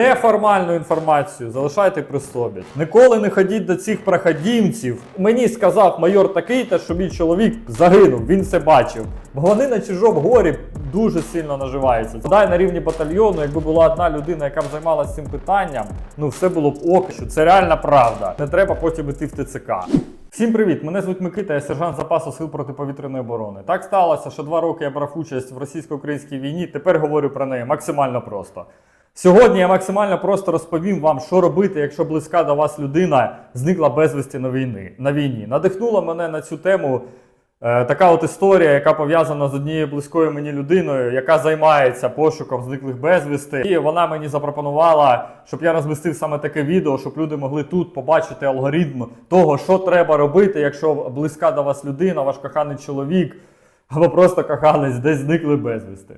Неформальну інформацію залишайте при собі. Ніколи не ходіть до цих проходімців. Мені сказав майор такий, та що мій чоловік загинув, він це бачив. Бо вони на чужому горі дуже сильно наживаються. Дай на рівні батальйону, якби була одна людина, яка б займалася цим питанням, ну все було б ок, що це реальна правда. Не треба потім іти в ТЦК. Всім привіт! Мене звуть Микита, я сержант запасу сил протиповітряної оборони. Так сталося, що два роки я брав участь в російсько-українській війні. Тепер говорю про неї максимально просто. Сьогодні я максимально просто розповім вам, що робити, якщо близька до вас людина зникла безвісті на війни на війні. Надихнула мене на цю тему е, така от історія, яка пов'язана з однією близькою мені людиною, яка займається пошуком зниклих безвісти. І вона мені запропонувала, щоб я розмістив саме таке відео, щоб люди могли тут побачити алгоритм того, що треба робити, якщо близька до вас людина, ваш коханий чоловік або просто коханець десь зникли безвісти.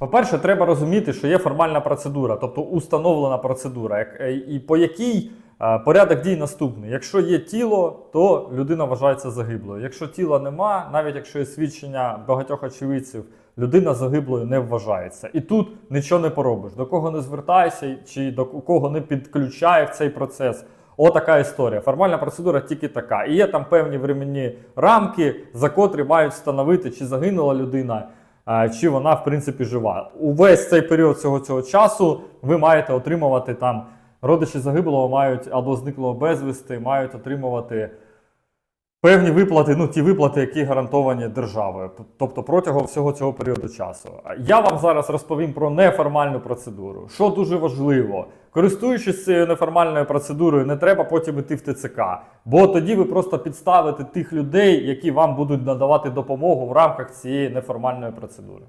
По-перше, треба розуміти, що є формальна процедура, тобто установлена процедура, е, і по якій е, порядок дій наступний. Якщо є тіло, то людина вважається загиблою. Якщо тіла нема, навіть якщо є свідчення багатьох очевидців, людина загиблою не вважається. І тут нічого не поробиш. До кого не звертайся, чи до кого не підключає в цей процес. Отака історія. Формальна процедура тільки така. І є там певні временні рамки, за котрі мають встановити, чи загинула людина, чи вона в принципі жива. Увесь цей період цього цього часу ви маєте отримувати там. Родичі загиблого мають або зниклого безвісти, мають отримувати певні виплати, ну ті виплати, які гарантовані державою, тобто протягом всього цього періоду часу. Я вам зараз розповім про неформальну процедуру. Що дуже важливо, користуючись цією неформальною процедурою, не треба потім іти в ТЦК, бо тоді ви просто підставите тих людей, які вам будуть надавати допомогу в рамках цієї неформальної процедури.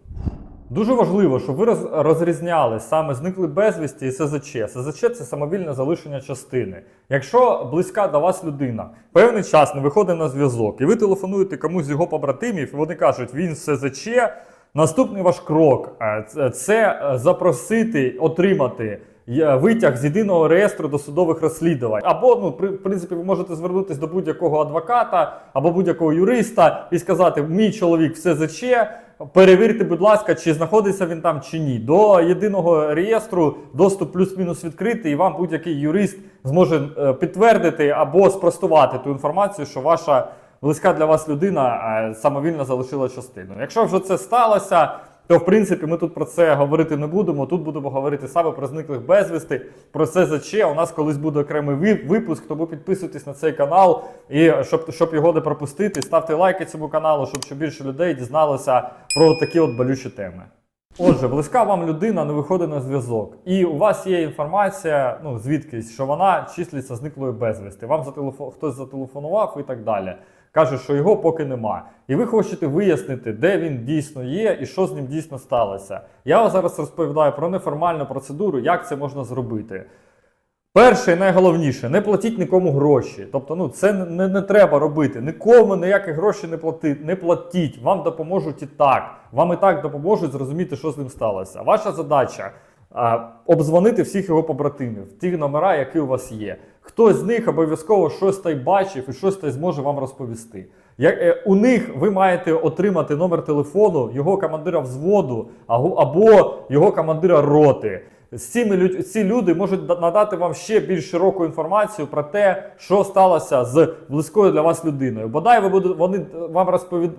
Дуже важливо, щоб ви роз- розрізняли саме зникли безвісті і СЗЧ. СЗЧ це самовільне залишення частини. Якщо близька до вас людина певний час не виходить на зв'язок, і ви телефонуєте комусь з його побратимів, і вони кажуть, він СЗЧ. Наступний ваш крок е, це- е, запросити отримати е, витяг з єдиного реєстру досудових розслідувань. Або, ну, при- в принципі, ви можете звернутися до будь-якого адвоката або будь-якого юриста і сказати: мій чоловік в СЗЧ, перевірте, будь ласка, чи знаходиться він там чи ні. До єдиного реєстру доступ плюс-мінус відкритий, і вам будь-який юрист зможе е, підтвердити або спростувати ту інформацію, що ваша близька для вас людина е, самовільно залишила частину. Якщо вже це сталося, то в принципі ми тут про це говорити не будемо. Тут будемо говорити саме про зниклих безвісти, про СЗЧ. У нас колись буде окремий випуск, тому підписуйтесь на цей канал і щоб, щоб його не пропустити, ставте лайки цьому каналу, щоб ще більше людей дізналося про такі от болючі теми. Отже, близька вам людина не виходить на зв'язок, і у вас є інформація, ну звідкись, що вона числиться зниклою безвісти. Вам зателефо... хтось зателефонував і так далі. Каже, що його поки нема. І ви хочете вияснити, де він дійсно є і що з ним дійсно сталося. Я вам зараз розповідаю про неформальну процедуру, як це можна зробити. Перше і найголовніше, не платіть нікому гроші. Тобто, ну це не, не, треба робити. Нікому ніякі гроші не платить, не платіть. Вам допоможуть і так. Вам і так допоможуть зрозуміти, що з ним сталося. Ваша задача а, обдзвонити всіх його побратимів, ті номера, які у вас є. Хтось з них обов'язково щось та й бачив і щось та й зможе вам розповісти. Як, е, у них ви маєте отримати номер телефону його командира взводу або, його командира роти. Люд- ці люди можуть надати вам ще більш широку інформацію про те, що сталося з близькою для вас людиною. Бодай ви будуть, вони е, вам розповід...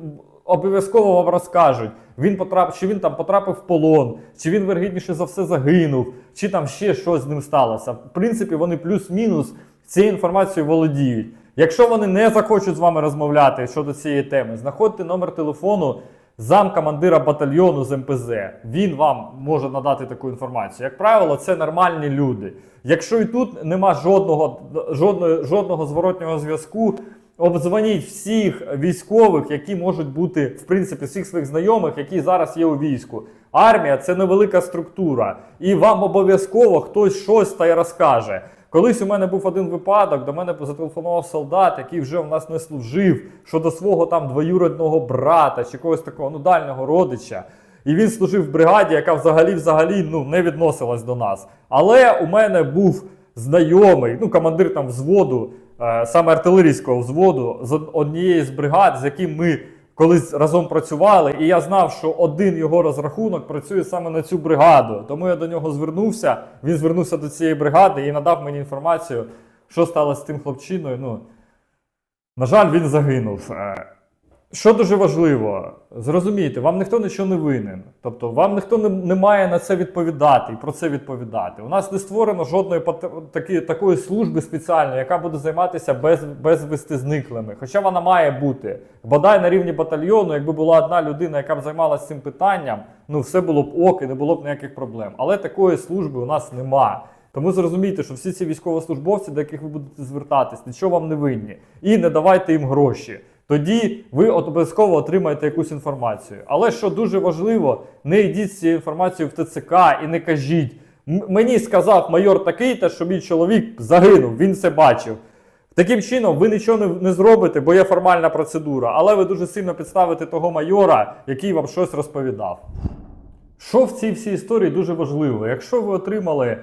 обов'язково вам розкажуть, він потрап... чи він там потрапив в полон, чи він вергідніше за все загинув, чи там ще щось з ним сталося. В принципі, вони плюс-мінус цією інформацією володіють. Якщо вони не захочуть з вами розмовляти щодо цієї теми, знаходьте номер телефону замкомандира батальйону з МПЗ. Він вам може надати таку інформацію. Як правило, це нормальні люди. Якщо і тут нема жодного, жодного, жодного зворотнього зв'язку, обдзвоніть всіх військових, які можуть бути, в принципі, всіх своїх знайомих, які зараз є у війську. Армія це невелика структура, і вам обов'язково хтось щось та й розкаже. Колись у мене був один випадок, до мене зателефонував солдат, який вже в нас не служив, щодо свого там двоюродного брата чи когось такого ну, дальнього родича. І він служив в бригаді, яка взагалі взагалі ну, не відносилась до нас. Але у мене був знайомий, ну, командир там взводу, е, саме артилерійського взводу, з однієї з бригад, з яким ми колись разом працювали, і я знав, що один його розрахунок працює саме на цю бригаду. Тому я до нього звернувся. Він звернувся до цієї бригади і надав мені інформацію, що сталося з тим хлопчиною. Ну, на жаль, він загинув. Що дуже важливо, зрозумійте, вам ніхто нічого не винен. Тобто вам ніхто не, не має на це відповідати і про це відповідати. У нас не створено жодної такі, такої служби спеціальної, яка буде займатися без, безвісти зниклими. Хоча вона має бути. Бодай на рівні батальйону, якби була одна людина, яка б займалася цим питанням, ну все було б ок і не було б ніяких проблем. Але такої служби у нас нема. Тому зрозумійте, що всі ці військовослужбовці, до яких ви будете звертатись, нічого вам не винні. І не давайте їм гроші. Тоді ви обов'язково отримаєте якусь інформацію. Але що дуже важливо, не йдіть з цією інформацією в ТЦК і не кажіть. «М- Мені сказав майор такий, та що мій чоловік загинув, він це бачив. Таким чином, ви нічого не, не зробите, бо є формальна процедура, але ви дуже сильно підставите того майора, який вам щось розповідав. Що в цій всій історії дуже важливо? Якщо ви отримали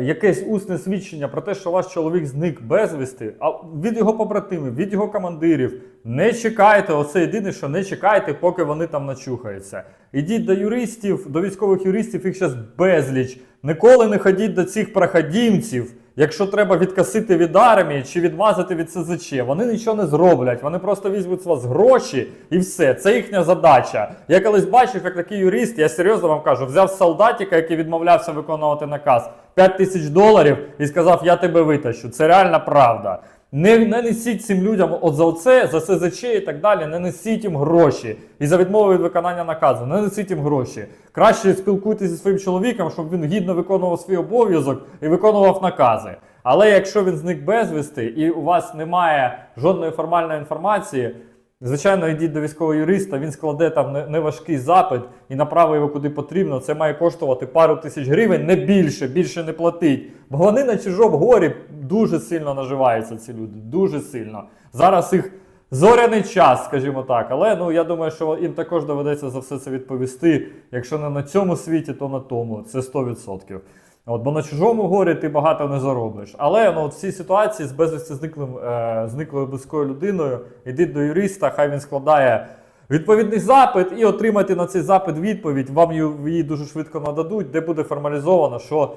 якесь усне свідчення про те, що ваш чоловік зник безвісти, а від його побратимів, від його командирів, не чекайте, оце єдине, що не чекайте, поки вони там начухаються. Ідіть до юристів, до військових юристів, їх зараз безліч. Ніколи не ходіть до цих проходімців. Якщо треба відкасити від армії чи відмазати від СЗЧ, вони нічого не зроблять. Вони просто візьмуть з вас гроші і все. Це їхня задача. Я колись бачив, як такий юрист, я серйозно вам кажу, взяв солдатика, який відмовлявся виконувати наказ 5 тисяч доларів і сказав: Я тебе витащу. Це реальна правда. Не, не несіть цим людям от за оце, за СЗЧ і так далі, не несіть їм гроші. І за відмову від виконання наказу, не несіть їм гроші. Краще спілкуйтесь зі своїм чоловіком, щоб він гідно виконував свій обов'язок і виконував накази. Але якщо він зник безвісти і у вас немає жодної формальної інформації, звичайно, йдіть до військового юриста, він складе там неважкий запит і направить його куди потрібно. Це має коштувати пару тисяч гривень, не більше, більше не платить. Бо вони на чужому горі дуже сильно наживаються, ці люди. Дуже сильно. Зараз їх зоряний час, скажімо так. Але ну я думаю, що їм також доведеться за все це відповісти. Якщо не на цьому світі, то на тому. Це 100%. От, бо на чужому горі ти багато не заробиш. Але ну, от в цій ситуації з безвісти зниклим, е, зниклою близькою людиною, йдіть до юриста, хай він складає відповідний запит і отримайте на цей запит відповідь. Вам її дуже швидко нададуть, де буде формалізовано, що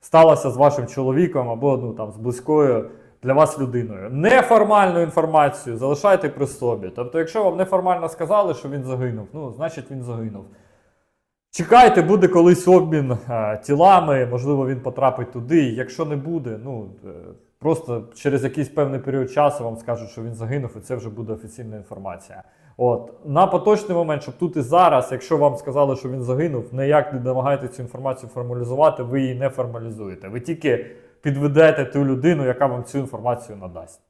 сталося з вашим чоловіком або ну, там, з близькою для вас людиною. Неформальну інформацію залишайте при собі. Тобто, якщо вам неформально сказали, що він загинув, ну, значить він загинув. Чекайте, буде колись обмін е, тілами, можливо, він потрапить туди. Якщо не буде, ну е, просто через якийсь певний період часу вам скажуть, що він загинув, і це вже буде офіційна інформація. От на поточний момент, щоб тут і зараз, якщо вам сказали, що він загинув, ніяк не намагайтеся цю інформацію формалізувати, ви її не формалізуєте. Ви тільки підведете ту людину, яка вам цю інформацію надасть.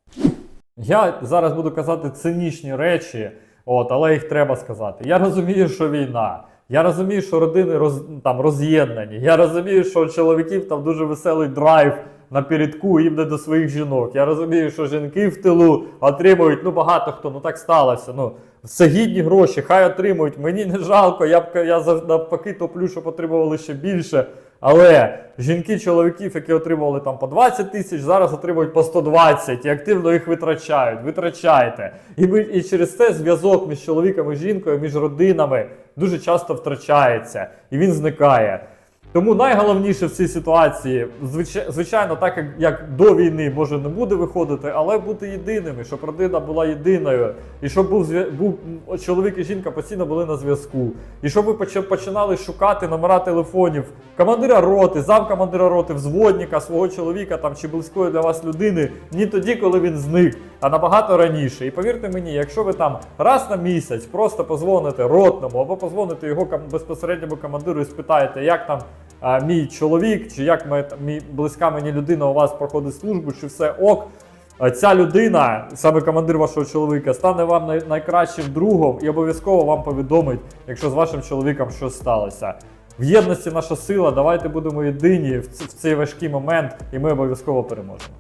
Я зараз буду казати цинічні речі, от, але їх треба сказати. Я розумію, що війна. Я розумію, що родини роз, там, роз'єднані. Я розумію, що у чоловіків там дуже веселий драйв на передку їм не до своїх жінок. Я розумію, що жінки в тилу отримують, ну багато хто, ну так сталося. Ну, все гідні гроші, хай отримують. Мені не жалко, я б я навпаки топлю, щоб отримували ще більше. Але жінки чоловіків, які отримували там по 20 тисяч, зараз отримують по 120 і активно їх витрачають. Витрачайте. І, ми, і через це зв'язок між чоловіком і жінкою, між родинами дуже часто втрачається і він зникає. Тому найголовніше в цій ситуації, звичайно, так як, до війни може не буде виходити, але бути єдиними, щоб родина була єдиною, і щоб був, був чоловік і жінка постійно були на зв'язку. І щоб ви поч- починали шукати номера телефонів командира роти, замкомандира роти, взводника, свого чоловіка там чи близької для вас людини не тоді, коли він зник, а набагато раніше. І повірте мені, якщо ви там раз на місяць просто позвоните ротному або позвоните його безпосередньому командиру і спитаєте, як там а, мій чоловік, чи як ми, мій, близька мені людина у вас проходить службу, чи все ок. Ця людина, саме командир вашого чоловіка, стане вам най- найкращим другом і обов'язково вам повідомить, якщо з вашим чоловіком щось сталося. В єдності наша сила, давайте будемо єдині в цей важкий момент, і ми обов'язково переможемо.